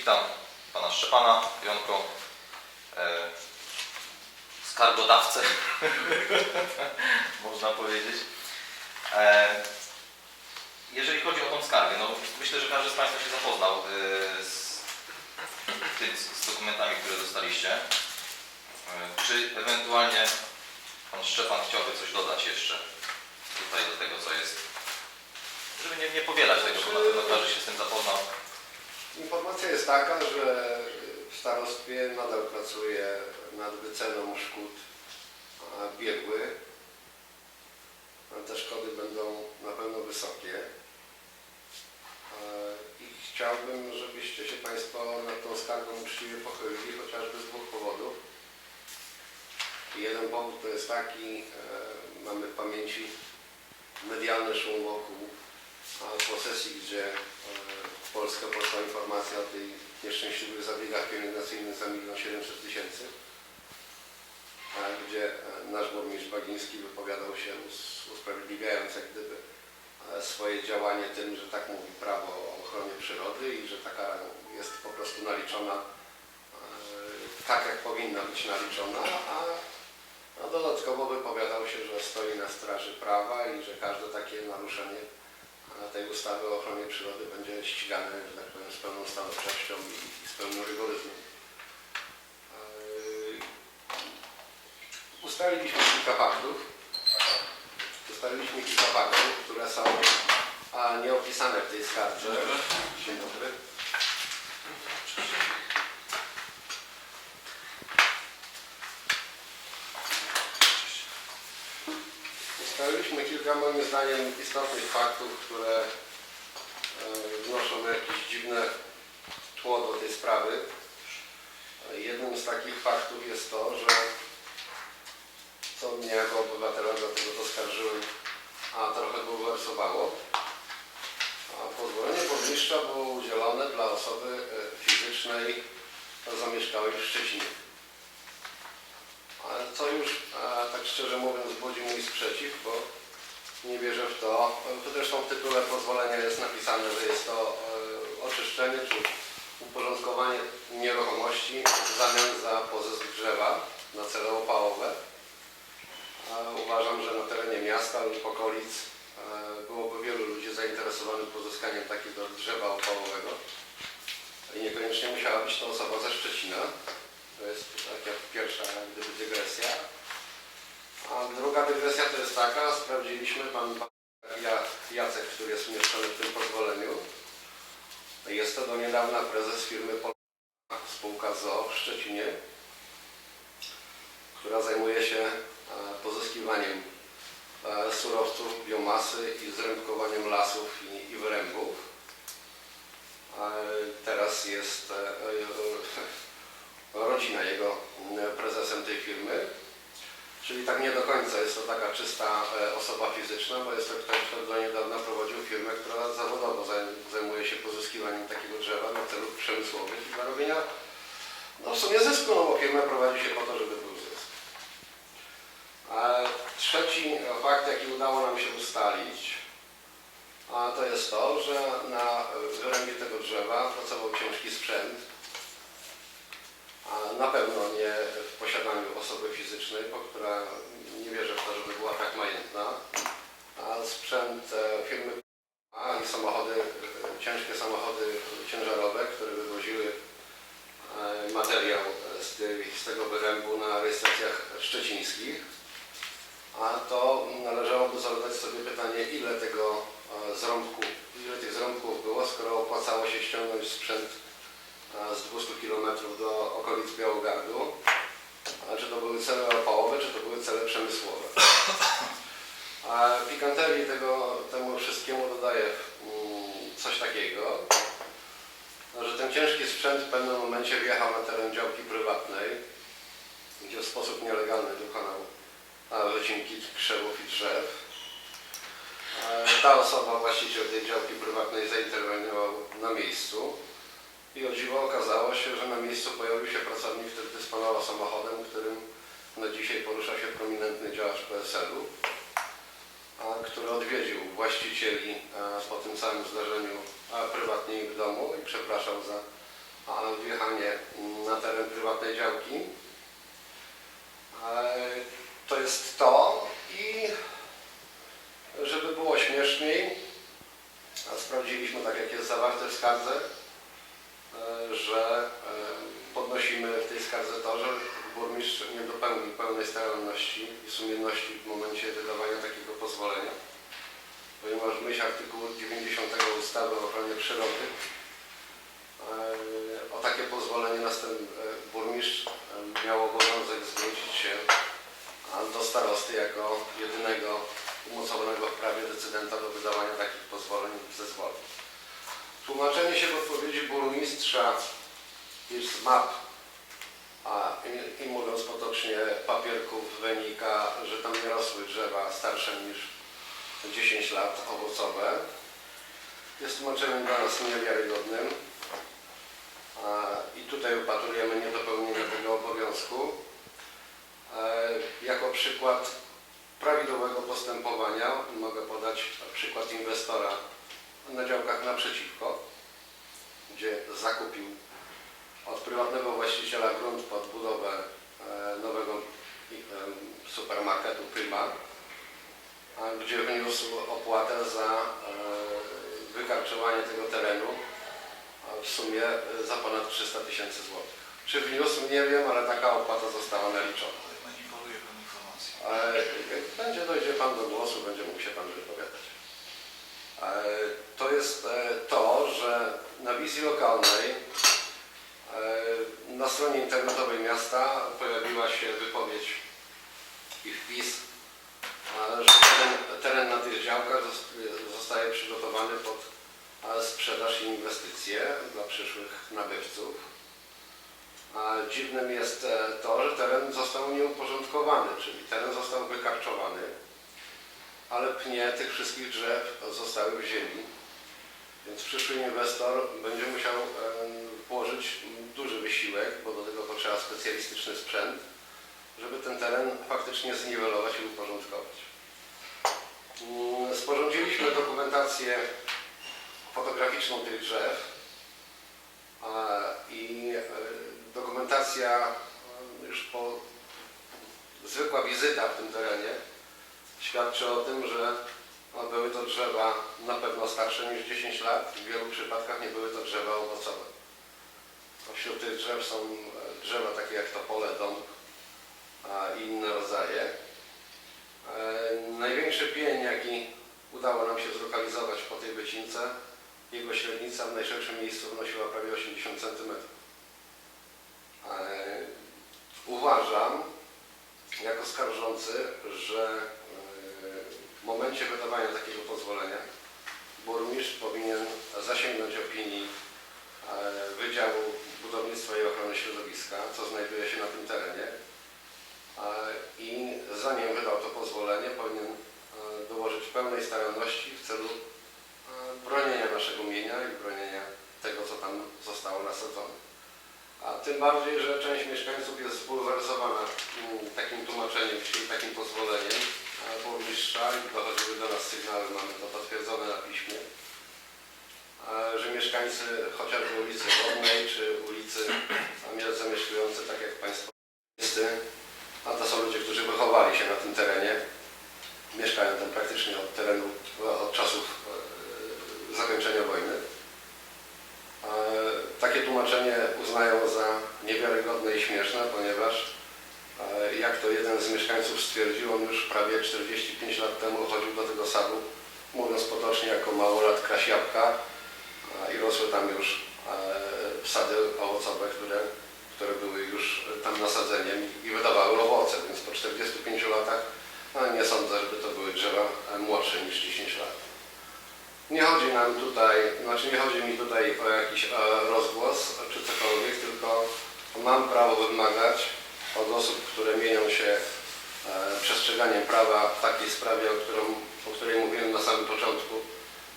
Witam pana Szczepana, Jonko, e, skargodawcę, można powiedzieć. E, jeżeli chodzi o tą skargę, no myślę, że każdy z Państwa się zapoznał e, z, tym, z dokumentami, które dostaliście. E, czy ewentualnie pan Szczepan chciałby coś dodać jeszcze tutaj do tego, co jest? Żeby nie, nie powielać tego, bo na pewno każdy się z tym zapoznał. Taka, że w starostwie nadal pracuje nad wyceną szkód. A Te szkody będą na pewno wysokie. I chciałbym, żebyście się Państwo nad tą skargą uczciwie pochylili, chociażby z dwóch powodów. Jeden powód to jest taki, e, mamy w pamięci medialny szum wokół posesji, gdzie e, Polskę poszła informacja o tej nieszczęśliwych zabiegach pielęgnacyjnych za 1 700 tysięcy, gdzie e, nasz burmistrz Bagiński wypowiadał się us- usprawiedliwiając jak gdyby e, swoje działanie tym, że tak mówi prawo o ochronie przyrody i że taka jest po prostu naliczona e, tak, jak powinna być naliczona, a a dodatkowo wypowiadał się, że stoi na straży prawa i że każde takie naruszenie tej ustawy o ochronie przyrody będzie ścigane, że tak powiem, z pełną stanowczością i, z pełnym rygoryzmem. Yy, Ustaliliśmy kilka faktów. Ustaliliśmy kilka faktów, które są nieopisane w tej skardze. Dzień dobry. Ustaliliśmy kilka moim zdaniem istotnych faktów, które e, wnoszą jakieś dziwne tło do tej sprawy. Jednym z takich faktów jest to, że co mnie jako obywatela, dlatego to skarżyłem, a trochę bulwersowało. A pozwolenie burmistrza było udzielone dla osoby e, fizycznej zamieszkałej w Szczecinie. Ale co już, tak szczerze mówiąc, budzi mój sprzeciw, bo nie wierzę w to. Zresztą w tytule pozwolenia jest napisane, że jest to e, oczyszczenie czy uporządkowanie nieruchomości w zamian za pozysk drzewa na cele opałowe. Uważam, że na terenie miasta lub okolic e, byłoby wielu ludzi zainteresowanych pozyskaniem takiego drzewa opałowego. I niekoniecznie musiała być to osoba ze Szczecina. To jest taka pierwsza dygresja. A druga dygresja to jest taka, sprawdziliśmy, pan Ja- Jacek, który jest umieszczony w tym pozwoleniu, jest to do niedawna prezes firmy Pol spółka ZOO w Szczecinie, która zajmuje się e, pozyskiwaniem e, surowców, biomasy i zrębkowaniem lasów i, i wyrębów. E, Teraz jest rodzina jego prezesem tej firmy. Czyli tak nie do końca jest to taka czysta e, osoba fizyczna, bo jest to ktoś, kto do niedawna prowadził firmę, która zawodowo zaj- zajmuje się pozyskiwaniem takiego drzewa dla celów przemysłowych i dla robienia no w sumie zysku, no bo firma prowadzi się po to, żeby był zysk. Trzeci fakt, jaki udało nam się ustalić, a to jest to, że na wyrębie tego drzewa pracował ciężki sprzęt, a na pewno nie w która pikanterii tego, temu wszystkiemu dodaje mm, coś takiego, że ten ciężki sprzęt w pewnym momencie wjechał na teren działki prywatnej, gdzie w sposób nielegalny dokonał wycinki krzewów i drzew. E, Ta osoba, właściciel tej działki prywatnej, zainterweniował na miejscu. I o dziwo okazało się, że na miejscu pojawił się pracownik, który dysponował samochodem, którym na dzisiaj porusza się prominentny działacz PSL-u, który odwiedził właścicieli e, po tym całym zdarzeniu a, prywatnie ich w domu i przepraszał za wjechanie na teren prywatnej działki. E, To jest to i żeby było śmieszniej, sprawdziliśmy tak jak jest zawarte w skardze, e, że e, podnosimy w tej skardze to, że burmistrz nie dopełnił pełnej staranności i sumienności w momencie wydawania takiego pozwolenia, ponieważ w myśl artykułu 90 ustawy o ochronie przyrody e, o takie pozwolenie następ, e, burmistrz e, miał obowiązek zwrócić się do starosty jako jedynego umocowanego w prawie decydenta do wydawania takich pozwoleń i zezwoleń. Tłumaczenie się w odpowiedzi burmistrza z map, i, mówiąc potocznie papierków wynika, że tam nie rosły drzewa starsze niż 10 lat owocowe. Jest tłumaczeniem dla nas niewiarygodnym. I tutaj upatrujemy niedopełnienie tego obowiązku. E, Jako przykład prawidłowego postępowania mogę podać przykład inwestora na działkach naprzeciwko, gdzie zakupił od prywatnego właściciela grunt pod budowę e, nowego em, supermarketu Prima, gdzie wniósł opłatę za e, wykarczowanie tego terenu w sumie e, za ponad 300 tysięcy złotych. Czy wniósł, nie wiem, ale taka opłata została naliczona. Manipuluje pan informacją. E, Jak będzie, dojdzie Pan do głosu, będzie mógł się Pan wypowiadać. E, To jest e, to, że na wizji lokalnej e, stronie internetowej miasta pojawiła się wypowiedź i wpis, że teren, teren na tych działkach zos- zostaje przygotowany pod sprzedaż i inwestycje dla przyszłych nabywców. Dziwnym jest e, to, że teren został nieuporządkowany, czyli teren został wykarczowany, ale pnie tych wszystkich drzew zostały w ziemi. Więc przyszły inwestor będzie musiał em, włożyć duży wysiłek, bo do tego potrzeba specjalistyczny sprzęt, żeby ten teren faktycznie zniwelować i uporządkować. Mm, Sporządziliśmy dokumentację fotograficzną tych drzew, I e, dokumentacja e, już po zwykła wizyta w tym terenie świadczy o tym, że były to drzewa na pewno starsze niż 10 lat. W wielu przypadkach nie były to drzewa owocowe. Wśród tych drzew są e, drzewa takie jak topole, dąb i inne rodzaje. E, Największy pień, jaki udało nam się zlokalizować po tej wycince, jego średnica w najszerszym miejscu wynosiła prawie 80 cm. Uważam, jako skarżący, że e, w momencie wydawania takiego pozwolenia burmistrz powinien zasięgnąć opinii e, Wydziału Budownictwa i Ochrony Środowiska, co znajduje się na tym terenie e, i zanim wydał to pozwolenie, powinien e, dołożyć pełnej staranności w celu bronienia naszego mienia i bronienia tego, co tam zostało nasadzone. A tym bardziej, że część mieszkańców jest zbulwersowana mm, takim tłumaczeniem, takim pozwoleniem burmistrza i dochodziły do nas sygnały, mamy to potwierdzone na piśmie, e, że mieszkańcy chociażby ulicy Wodnej czy ulicy zamieszkujący, tak jak Państwo wszyscy, a to są ludzie, którzy wychowali się na tym terenie, mieszkają tam praktycznie od terenu, od czasów e, zakończenia wojny. E, Takie tłumaczenie uznają za niewiarygodne i śmieszne, ponieważ jak to jeden z mieszkańców stwierdził, on już prawie 45 lat temu chodził do tego sadu, mówiąc potocznie jako małolat kraś jabłka a, i rosły tam już e, wsady owocowe, które, które były już tam nasadzeniem i wydawały owoce, więc po 45 latach no, nie sądzę, żeby to były drzewa e, młodsze niż 10 lat. Nie chodzi nam tutaj, znaczy nie chodzi mi tutaj o jakiś e, rozgłos czy cokolwiek, tylko mam prawo wymagać od osób, które mienią się e, przestrzeganiem prawa w takiej sprawie, o, którą, o której mówiłem na samym początku,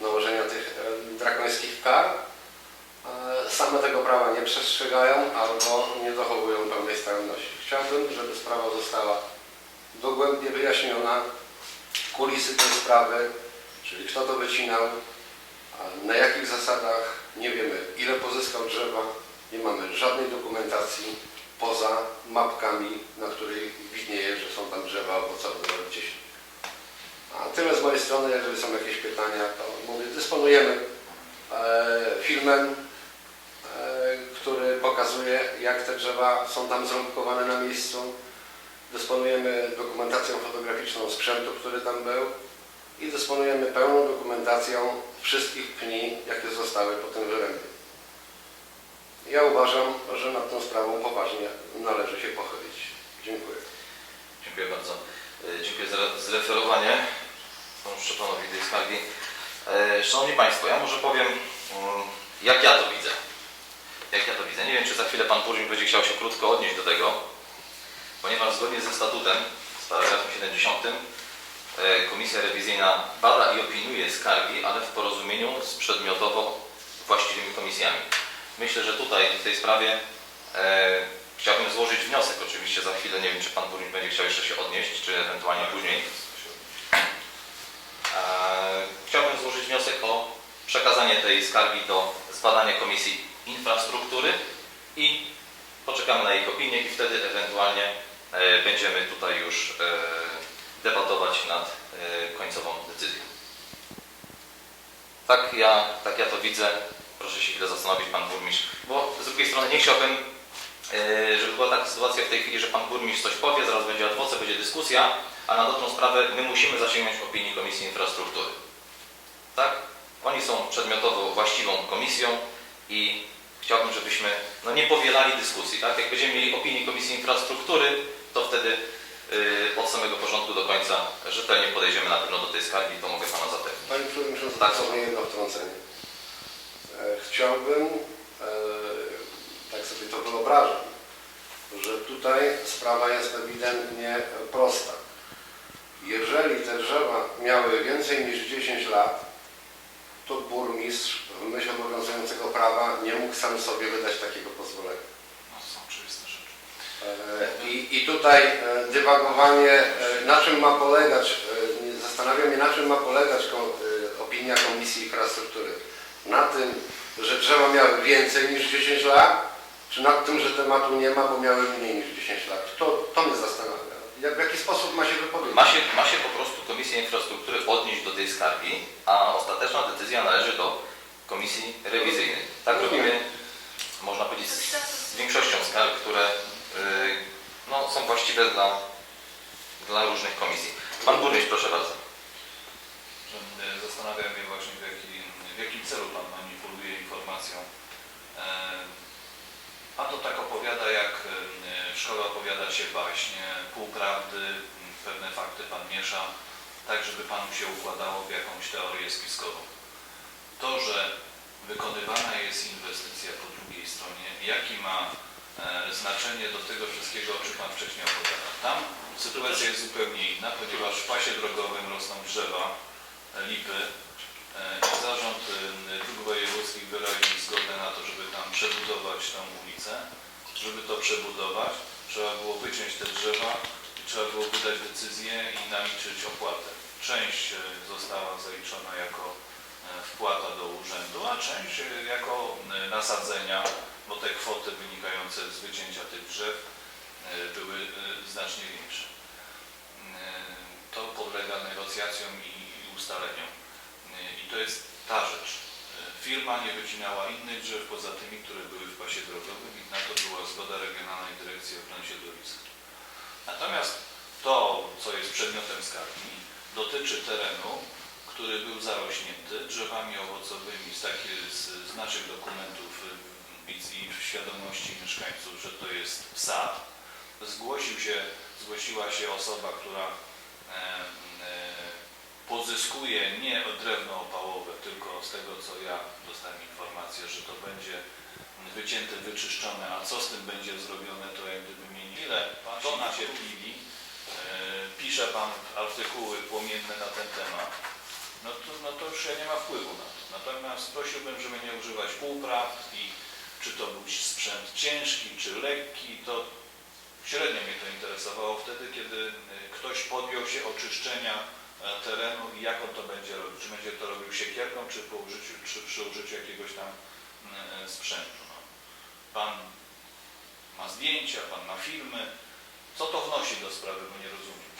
nałożenia tych e, drakońskich kar. E, same tego prawa nie przestrzegają albo nie zachowują pełnej staranności. Chciałbym, żeby sprawa została dogłębnie wyjaśniona, kulisy tej sprawy, czyli kto to wycinał, na jakich zasadach, nie wiemy ile pozyskał drzewa, Nie mamy żadnej dokumentacji poza mapkami, na której widnieje, że są tam drzewa owocowe gdzieś. A tyle z mojej strony, jeżeli są jakieś pytania, to mówię, dysponujemy e, filmem, e, który pokazuje, jak te drzewa są tam ząbkowane na miejscu. Dysponujemy dokumentacją fotograficzną sprzętu, który tam był i dysponujemy pełną dokumentacją wszystkich pni, jakie zostały po tym wyrębie. Ja uważam, że nad tą sprawą poważnie należy się pochylić. Dziękuję. Dziękuję bardzo. E, Dziękuję za zreferowanie panu Szczepanowi tej skargi. E, Szanowni Państwo, ja może powiem, mm, jak ja to widzę. Jak ja to widzę. Nie wiem, czy za chwilę Pan Burmistrz będzie chciał się krótko odnieść do tego, ponieważ zgodnie ze statutem, z paragrafem 70, e, Komisja Rewizyjna bada i opiniuje skargi, ale w porozumieniu z przedmiotowo właściwymi komisjami. Myślę, że tutaj w tej sprawie e, chciałbym złożyć wniosek. Oczywiście za chwilę nie wiem, czy Pan Burmistrz będzie chciał jeszcze się odnieść, czy ewentualnie później. E, Chciałbym złożyć wniosek o przekazanie tej skargi do zbadania Komisji Infrastruktury i poczekamy na ich opinię i wtedy ewentualnie e, będziemy tutaj już e, debatować nad e, końcową decyzją. Tak ja, tak ja to widzę. Proszę się chwilę zastanowić, Pan Burmistrz, bo z drugiej strony nie chciałbym, e, żeby była taka sytuacja w tej chwili, że Pan Burmistrz coś powie, zaraz będzie adwoce, będzie dyskusja, a na dobrą sprawę my musimy zasięgnąć opinii Komisji Infrastruktury. Tak? Oni są przedmiotowo właściwą komisją i chciałbym, żebyśmy no, nie powielali dyskusji. Tak? Jak będziemy mieli opinię Komisji Infrastruktury, to wtedy yy, od samego początku do końca rzetelnie podejdziemy na pewno do tej skargi, to mogę Pana zapewnić. Panie Przewodniczący, Tak. tak. jedno wtrącenie. E, Chciałbym, e, tak sobie to wyobrażam, że tutaj sprawa jest ewidentnie prosta. Jeżeli te drzewa miały więcej niż 10 lat, to burmistrz w myśl obowiązującego prawa nie mógł sam sobie wydać takiego pozwolenia. No, to są oczywiste rzeczy. E, I, I tutaj dywagowanie, na czym ma polegać, e, nie- zastanawia mnie, na czym ma polegać opinia Komisji Infrastruktury. Na tym, że drzewa miały więcej niż 10 lat, czy nad tym, że tematu nie ma, bo miały mniej niż 10 lat. To, to mnie zastanawia. Jak, w jaki sposób ma się wypowiedzieć? Ma się, ma się po prostu Komisja Infrastruktury odnieść do tej skargi, a ostateczna decyzja należy do Komisji Rewizyjnej. Tak robimy, można powiedzieć, z, z większością skarg, które yy, no, są właściwe dla, dla różnych komisji. Pan Burmistrz, proszę bardzo. E, Zastanawia mnie właśnie w, jaki, jakim celu Pan manipuluje informacją. E, A to tak opowiada, jak e, w szkole opowiada się baśń, e, półprawdy, pewne fakty Pan miesza, tak żeby Panu się układało w jakąś teorię spiskową. To, że wykonywana jest inwestycja po drugiej stronie, jaki ma e, znaczenie do tego wszystkiego, o czym Pan wcześniej opowiadał. Tam sytuacja jest zupełnie inna, ponieważ w pasie drogowym rosną drzewa, lipy zarząd e, dróg wojewódzkich wyraził zgodę na to, żeby tam przebudować tę ulicę. Żeby to przebudować, trzeba było wyciąć te drzewa i trzeba było wydać decyzję i naliczyć opłatę. Część e, została zaliczona jako e, wpłata do urzędu, a część jako nasadzenia, bo te kwoty wynikające z wycięcia tych drzew były znacznie większe. To podlega negocjacjom i ustaleniom. I to jest ta rzecz. E, Firma nie wycinała innych drzew poza tymi, które były w pasie drogowym i na to była zgoda Regionalnej Dyrekcji Ochrony Środowiska. Natomiast to, co jest przedmiotem skargi, dotyczy terenu, który był zarośnięty drzewami owocowymi z, takie, z, z naszych dokumentów y, i, w świadomości mieszkańców, że to jest sad. Zgłosił się, zgłosiła się osoba, która pozyskuje nie drewno opałowe, tylko z tego co ja dostałem informację, że to będzie wycięte, wyczyszczone, a co z tym będzie zrobione, to jak gdyby mnie ile to nacierpliwi, e, pisze Pan artykuły płomienne na ten temat, no to, no to już ja nie ma wpływu na to. Natomiast prosiłbym, żeby nie używać półprawd i czy to był sprzęt ciężki, czy lekki, to średnio mnie to interesowało. Wtedy, kiedy e, ktoś podjął się oczyszczenia terenu i jak on to będzie robił. Czy będzie to robił siekierką, czy, po użyciu, czy przy użyciu jakiegoś tam e, sprzętu. No. Pan ma zdjęcia, Pan ma filmy. Co to wnosi do sprawy, bo nie rozumiem.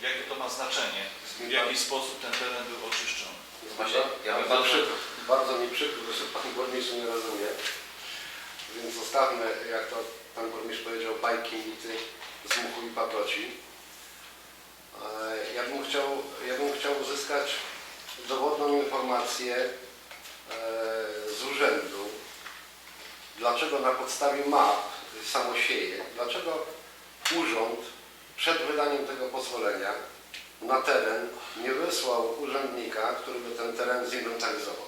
Jakie to ma znaczenie? W jaki sposób ten teren był oczyszczony? Właśnie, ja bym bardzo, przykro, bardzo mi przykro, że pan burmistrz nie rozumie. Więc zostawmy, jak to pan burmistrz powiedział, bajki, mity z muchu i paproci. E, Ja bym chciał, ja bym chciał uzyskać dowodną informację e, z urzędu, dlaczego na podstawie map samosieje, dlaczego urząd przed wydaniem tego pozwolenia na teren nie wysłał urzędnika, który by ten teren zinwentaryzował.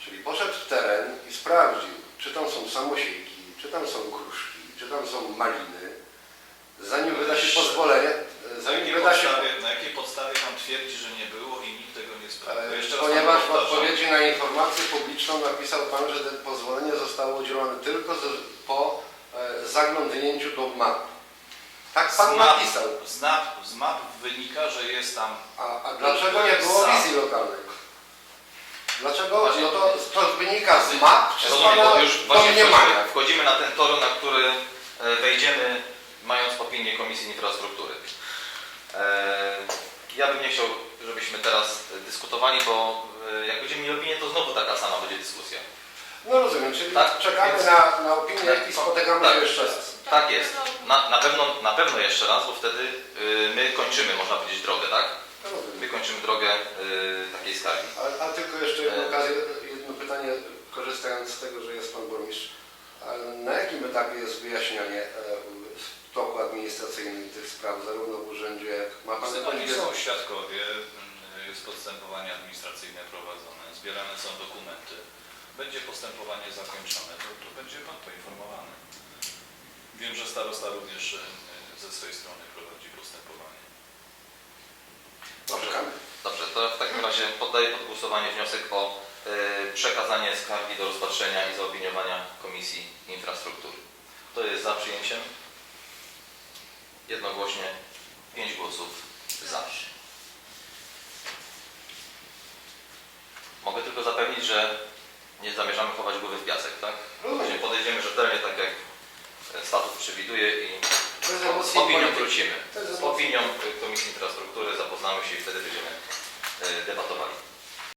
Czyli poszedł w teren i sprawdził, czy tam są samosiejki, czy tam są gruszki, czy tam są maliny. Zanim wyda się pozwolenie, Na jakiej, wyda się podstawie, na jakiej podstawie Pan twierdzi, że nie było i nikt tego nie sprawdził? Ponieważ w odpowiedzi na informację publiczną napisał Pan, że to pozwolenie zostało udzielone tylko z, po e, zaglądnięciu do map. Tak Pan Z map- napisał. Z map, z map wynika, że jest tam A, a dlaczego nie było Sam. wizji lokalnej? Dlaczego? Właśnie- No to, to wynika z map czy z Rozumiem, Pana bo już właśnie wchodzimy, wchodzimy na ten tor, na który e, wejdziemy, mając opinię Komisji Infrastruktury. E, Ja bym nie chciał, żebyśmy teraz dyskutowali, bo e, jak będziemy mieli opinię, to znowu taka sama będzie dyskusja. No rozumiem, czyli Tak, czekamy więc- na, na opinię Tak, i spotykamy tak. się jeszcze raz. Tak jest. Na, na, pewno, na pewno jeszcze raz, bo wtedy y, my kończymy, można powiedzieć, drogę, tak? No rozumiem. My kończymy drogę y, takiej skargi. A, a tylko jeszcze jedno, E. okazję, jedno pytanie, korzystając z tego, że jest Pan Burmistrz. Na jakim etapie jest wyjaśnianie toku administracyjnym tych spraw, zarówno w urzędzie, jak ma Pan jakąś są świadkowie, mm, jest postępowanie administracyjne prowadzone, zbierane są dokumenty. Będzie postępowanie zakończone, to, to będzie Pan poinformowany. Wiem, że starosta również e, ze swojej strony prowadzi postępowanie. Dobrze. Dobrze, to w takim razie poddaję pod głosowanie wniosek o y, przekazanie skargi do rozpatrzenia i zaopiniowania Komisji Infrastruktury. Kto jest za przyjęciem? Jednogłośnie 5 głosów za. Mogę tylko zapewnić, że nie zamierzamy chować głowy w piasek, tak? Właśnie podejdziemy rzetelnie, tak jak e, statut przewiduje i z opinią wrócimy. Z opinią Komisji Infrastruktury zapoznamy się i wtedy będziemy e, debatowali.